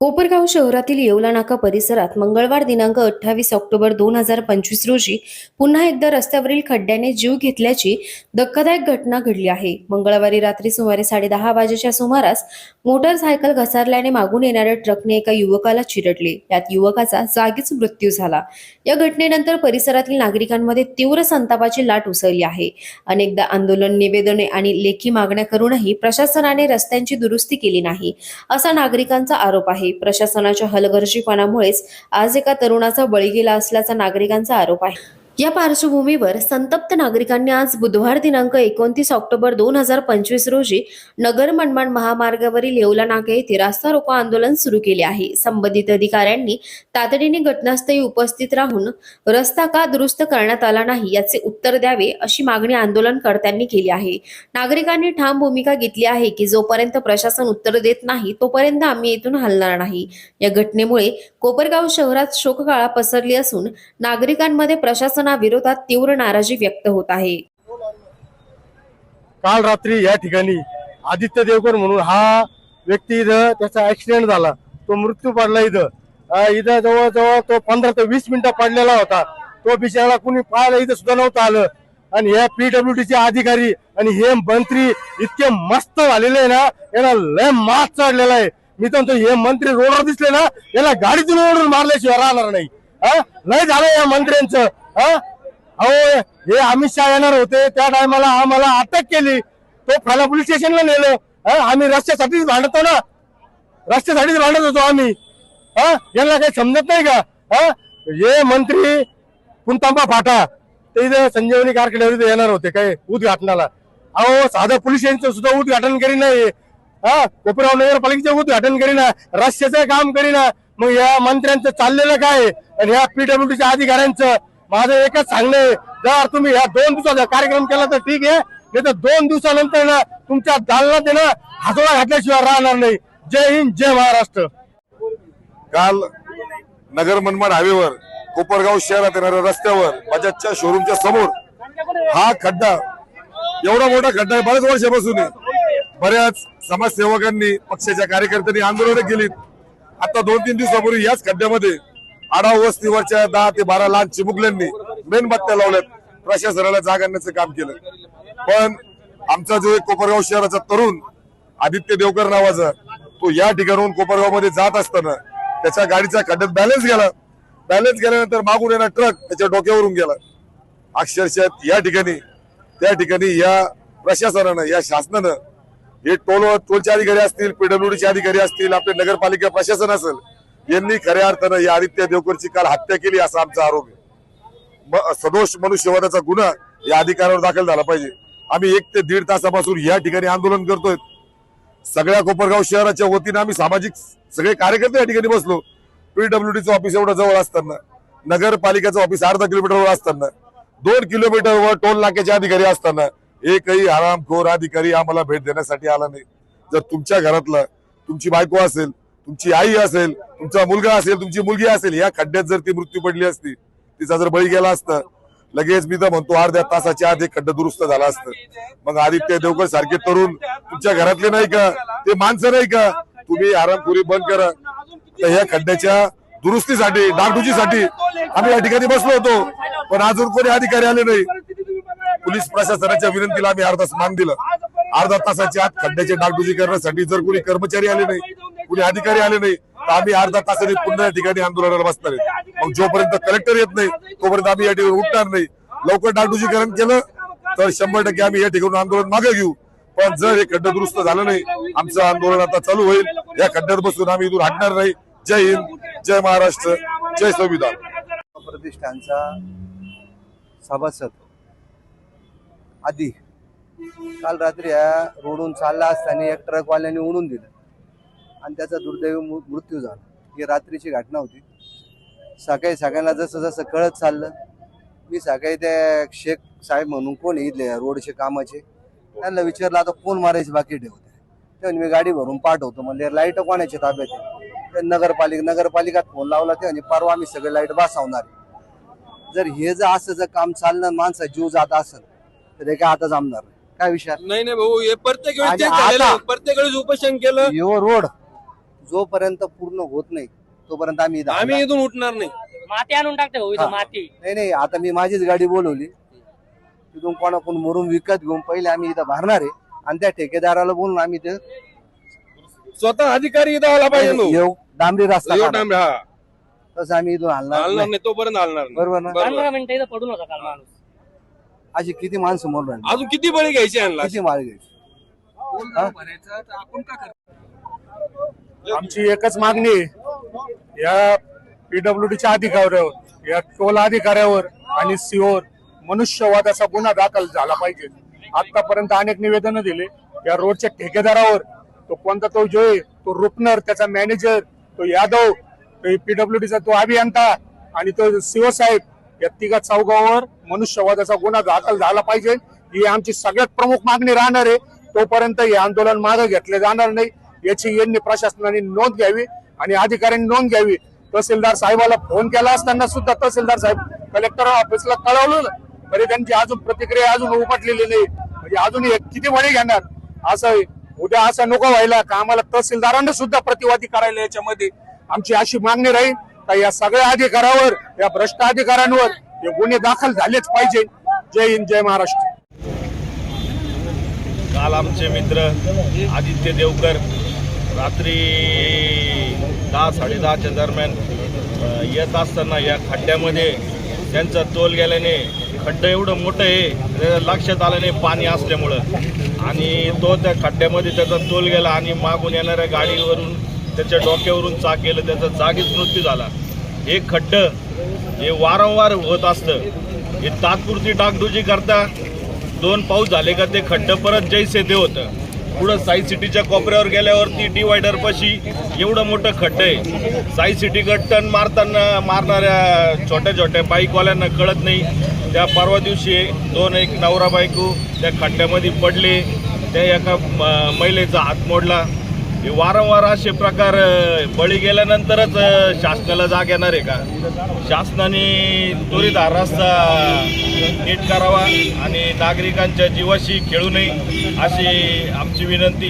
कोपरगाव शहरातील येवला नाका परिसरात मंगळवार दिनांक अठ्ठावीस ऑक्टोबर दोन हजार पंचवीस रोजी पुन्हा एकदा रस्त्यावरील खड्ड्याने जीव घेतल्याची धक्कादायक घटना घडली आहे. मंगळवारी रात्री सुमारे साडेदहा वाजेच्या सुमारास मोटरसायकल घसारल्याने मागून येणाऱ्या ट्रकने एका युवकाला चिरडले. यात युवकाचा जागीच मृत्यू झाला. या घटनेनंतर परिसरातील नागरिकांमध्ये तीव्र संतापाची लाट उसळली आहे. अनेकदा आंदोलन निवेदने आणि लेखी मागण्या करूनही प्रशासनाने रस्त्यांची दुरुस्ती केली नाही असा नागरिकांचा आरोप आहे. प्रशासनाच्या हलगर्जीपणामुळेच आज एका तरुणाचा बळी गेला असल्याचा नागरिकांचा आरोप आहे. या पार्श्वभूमीवर संतप्त नागरिकांनी आज बुधवार दिनांक एकोणतीस ऑक्टोबर दोन हजार पंचवीस रोजी नगर मनमाड महामार्गावरील येवला नाके येथे रास्ता रोको आंदोलन सुरू केले आहे. संबंधित अधिकाऱ्यांनी तातडीने घटनास्थळी उपस्थित राहून रस्ता का दुरुस्त करण्यात आला नाही याचे उत्तर द्यावे अशी मागणी आंदोलनकर्त्यांनी केली आहे. नागरिकांनी ठाम भूमिका घेतली आहे की जोपर्यंत प्रशासन उत्तर देत नाही तोपर्यंत आम्ही येथून हलणार नाही. या घटनेमुळे कोपरगाव शहरात शोककाळा पसरली असून नागरिकांमध्ये प्रशासन प्रशासनाविरोधात तीव्र नाराजी व्यक्त होत आहे. काल रात्री या ठिकाणी आदित्य देवकर म्हणून हा व्यक्ती इथं त्याचा ऍक्सिडेंट झाला. तो मृत्यू पडला इथं. इथं जवळजवळ तो पंधरा ते वीस मिनिटं पडलेला होता. तो बिचारा कुणी पाहायला इथं सुद्धा नव्हतं आलं. आणि हे पीडब्ल्यू चे अधिकारी आणि हे मंत्री इतके मस्त झालेले आहे ना याला लय मास चढलेला आहे. मी तर हे मंत्री रोडवर दिसले ना याला गाडीतून ओढून मारल्याशिवाय राहणार नाही. लय झालं या मंत्र्यांचं. अहो हे अमित शहा येणार होते. त्या टायमाला आम्हाला अटक केली. तो फाला पोलीस स्टेशनला नेलं. आम्ही रस्त्यासाठीच भांडतो ना. रस्त्यासाठीच भांडत होतो आम्ही. हा? यांना काही समजत नाही का? हा? हे मंत्री कुंतांबा फाटा. ते इथं संजीवनी कारखान्यावर येणार होते काय उद्घाटनाला. अहो साधं पोलीस स्टेशनचं सुद्धा उद्घाटन करी नाही. हा? कोपराव नगरपालिकेचं उद्घाटन करीना रस्त्याचं काम करीना मग या मंत्र्यांचं चाललेलं काय? आणि या पीडब्ल्यूडीच्या अधिकाऱ्यांचं माझं एकच सांगणं आहे. जर तुम्ही या दोन दिवसाचा कार्यक्रम केला तर ठीक आहे. नाही तर दोन दिवसानंतर ना तुमच्या दालनात आहे ना हातोडा घातल्याशिवाय राहणार नाही. जय हिंद जय महाराष्ट्र. काल नगर मनमाड हायवेवर कोपरगाव शहरात येणाऱ्या रस्त्यावर बजाजच्या शोरूमच्या समोर हा खड्डा एवढा मोठा खड्डा आहे बऱ्याच वर्षापासून बऱ्याच समाजसेवकांनी पक्षाच्या कार्यकर्त्यांनी आंदोलनं केलीत. आता दोन तीन दिवसापूर्वी याच खड्ड्यामध्ये आढाव वस्तीवरच्या दहा ते बारा लहान चिमुकल्यांनी मेणबत्त्या लावल्यात. प्रशासनाला जाग आणण्याचं काम केलं. पण आमचा जो एक कोपरगाव शहराचा तरुण आदित्य देवकर नावाचा तो या ठिकाणाहून कोपरगावमध्ये जात असताना त्याच्या गाडीचा खड्ड्यात बॅलन्स गेला. बॅलन्स गेल्यानंतर मागून येणार ट्रक त्याच्या डोक्यावरून गेला. अक्षरशः या ठिकाणी त्या ठिकाणी या प्रशासनानं या शासनानं हे टोल टोलचे अधिकारी असतील पीडब्ल्यूडीचे अधिकारी असतील आपले नगरपालिका प्रशासन असेल यांनी खऱ्या अर्थानं या आदित्य देवकरची काल हत्या केली असा आमचा आरोप आहे. सदोष मनुष्यवादाचा गुन्हा या अधिकाऱ्यावर दाखल झाला पाहिजे. आम्ही एक ते दीड तासापासून या ठिकाणी आंदोलन करतोय. सगळ्या कोपरगाव शहराच्या वतीनं आम्ही सामाजिक सगळे कार्यकर्ते या ठिकाणी बसलो. पीडब्ल्यूडीचं ऑफिस एवढं जवळ असताना नगरपालिकेचं ऑफिस अर्धा किलोमीटरवर असताना दोन किलोमीटरवर टोल नाक्याचे अधिकारी असताना एकही आरामखोर अधिकारी आम्हाला भेट देण्यासाठी आला नाही. जर तुमच्या घरातला तुमची बायको असेल तुमची आई असेल तुमचा मुलगा असेल तुमची मुलगी असेल या खड्ड्यात जर ती मृत्यू पडली असती तिचा जर बळी गेला असता लगेच मी तर म्हणतो अर्ध्या तासाच्या आत एक दुरुस्त झाला असतं. मग आदित्य देवकर सारखे तरुण तुमच्या घरातले नाही का? ते माणसं नाही का? तुम्ही आरामखोरी बंद करा. तर ह्या खड्ड्याच्या दुरुस्तीसाठी डागडुजीसाठी आम्ही या ठिकाणी बसलो होतो. पण अजून कोणी अधिकारी आले नाही. पोलीस प्रशासनाच्या विनंतीला आम्ही अर्धा मान दिलं. अर्धा तासाच्या आत खड्ड्याचे डागडुजी करण्यासाठी जर कोणी कर्मचारी आले नाही कुणी अधिकारी आले नाही तर आम्ही अर्धा तासाने पुन्हा या ठिकाणी आंदोलनाला बसणार आहे. मग जोपर्यंत कलेक्टर येत नाही तोपर्यंत आम्ही या ठिकाणी उठणार नाही. लवकर डागडुजीकरण केलं तर शंभर टक्के आम्ही या ठिकाणी आंदोलन मागे घेऊ. पण जर हे खड्ड दुरुस्त झालं नाही आमचं आंदोलन आता चालू होईल. या खड्ड्यात बसून आम्ही इथून हटणार नाही. जय हिंद जय महाराष्ट्र जय संविधान. प्रतिष्ठानचा सभासद आधी काल रात्री या रोडून चालला असताना एक ट्रकवाल्याने उडून दिलं. आणि त्याचा दुर्दैवी मृत्यू झाला ही रात्रीची घटना होती सकाळी सगळ्यांना जसं जसं कळत चाललं मी सकाळी त्या शेख साहेब म्हणून कोण इथले रोडचे कामाचे त्यांना विचारलं आता कोण मारायचे बाकी ठेवते ते म्हणे, मी गाडी भरून पाठवतो म्हणजे लाइट कोणाच्या ताब्यात आहे ते नगरपालिका नगरपालिकात फोन लावला ते म्हणजे परवा आम्ही सगळे लाइट बसवणार. जर हे जर असं जर काम चाललं माणसा जीव जात असेल तर हे काय आता जमणार. काय विषय नाही नाही भाऊ हे प्रत्येक वेळेस आणि तेच झालेलं आहे. आता- प्रत्येक वेळेस उपोषण केलं यो रोड जोपर्यंत पूर्ण होत नाही तोपर्यंत आम्ही इथं आम्ही. इथून उठणार नाही माती आणून टाकते भाऊ हा. इथं माती नाही नाही आता मी माझीच गाडी बोलवली तिथून कोणाकडून मरून विकत घेऊन पहिले आम्ही इथं भरणार आहे आणि त्या ठेकेदाराला बोलून आम्ही ते स्वतः अधिकारी इथं आला पाहिजे. येऊ डांबरी रस्ता एवढं काढा. टाइम हा तसं आम्ही इथून हलणार हलणार नाही. नाही तोपर्यंत हलणार नाही बरोबर ना बरोबर. पंधरा मिनिटं इथं पडून होता काल माणूस अशी किती माणसं मरून राहिली? अजून किती बळी घ्यायचे यांना किती माळ घ्यायची? आमची एकच मागणी आहे. या पीडब्ल्यूडीच्या अधिकाऱ्यावर या टोल अधिकाऱ्यावर आणि सीओर मनुष्यवादाचा गुन्हा दाखल झाला पाहिजे. आतापर्यंत अनेक निवेदनं दिले. या रोडच्या ठेकेदारावर तो कोणता तो जो आहे तो रुपनर त्याचा मॅनेजर तो यादव तो पीडब्ल्यूडीचा तो अभियंता आणि तो सीओ साहेब या तिघा चौघावर मनुष्यवादाचा गुन्हा दाखल झाला पाहिजे. ही आमची सगळ्यात प्रमुख मागणी राहणार आहे. तोपर्यंत हे आंदोलन मागे घेतले जाणार नाही. याची यांनी प्रशासनाने नोंद घ्यावी आणि अधिकाऱ्यांनी नोंद घ्यावी. तहसीलदार साहेबाला फोन केला असताना सुद्धा तहसीलदार साहेब कलेक्टर ऑफिसला कळवलं. तरी त्यांची अजून प्रतिक्रिया अजून उपटलेली नाही. म्हणजे अजून किती बळी घेणार? असं उद्या असं नको व्हायला. का आम्हाला तहसीलदारांना सुद्धा प्रतिवादी करायला याच्यामध्ये आमची अशी मागणी राहील. का या सगळ्या अधिकारावर या भ्रष्ट अधिकाऱ्यांवर हे गुन्हे दाखल झालेच पाहिजे. जय हिंद जय महाराष्ट्र. काल आमचे मित्र आदित्य देवकर रात्री दहा साडेदहाच्या दरम्यान येत असताना या खड्ड्यामध्ये त्यांचा तोल गेल्याने खड्डं एवढं मोठं आहे त्याच्या लक्षात आलं नाही पाणी असल्यामुळं. आणि तो त्या खड्ड्यामध्ये त्याचा तोल गेला आणि मागून येणाऱ्या गाडीवरून त्याच्या डोक्यावरून चाक गेलं त्याचा जागीच मृत्यू झाला. हे खड्डं हे वारंवार होत असतं. हे तात्पुरती डागडुजी करता दोन पाऊस झाले का ते खड्डं परत जैसे ते होतं. पुढं साई सिटीच्या कोपऱ्यावर गेल्यावरती डिवायडरपाशी एवढं मोठं खड्डं आहे. साई सिटी टर्न मारताना मारणाऱ्या छोट्या छोट्या बाईकवाल्यांना कळत नाही. त्या परवा दिवशी दोन एक नवरा बायको त्या खड्ड्यामध्ये पडले. त्या एका म- महिलेचा हात मोडला. हे वारंवार असे प्रकार बळी गेल्यानंतरच शासनाला जाग येणार आहे का? शासनाने त्वरित हा रस्ता नीट करावा आणि नागरिकांच्या जीवाशी खेळू नये अशी आमची विनंती.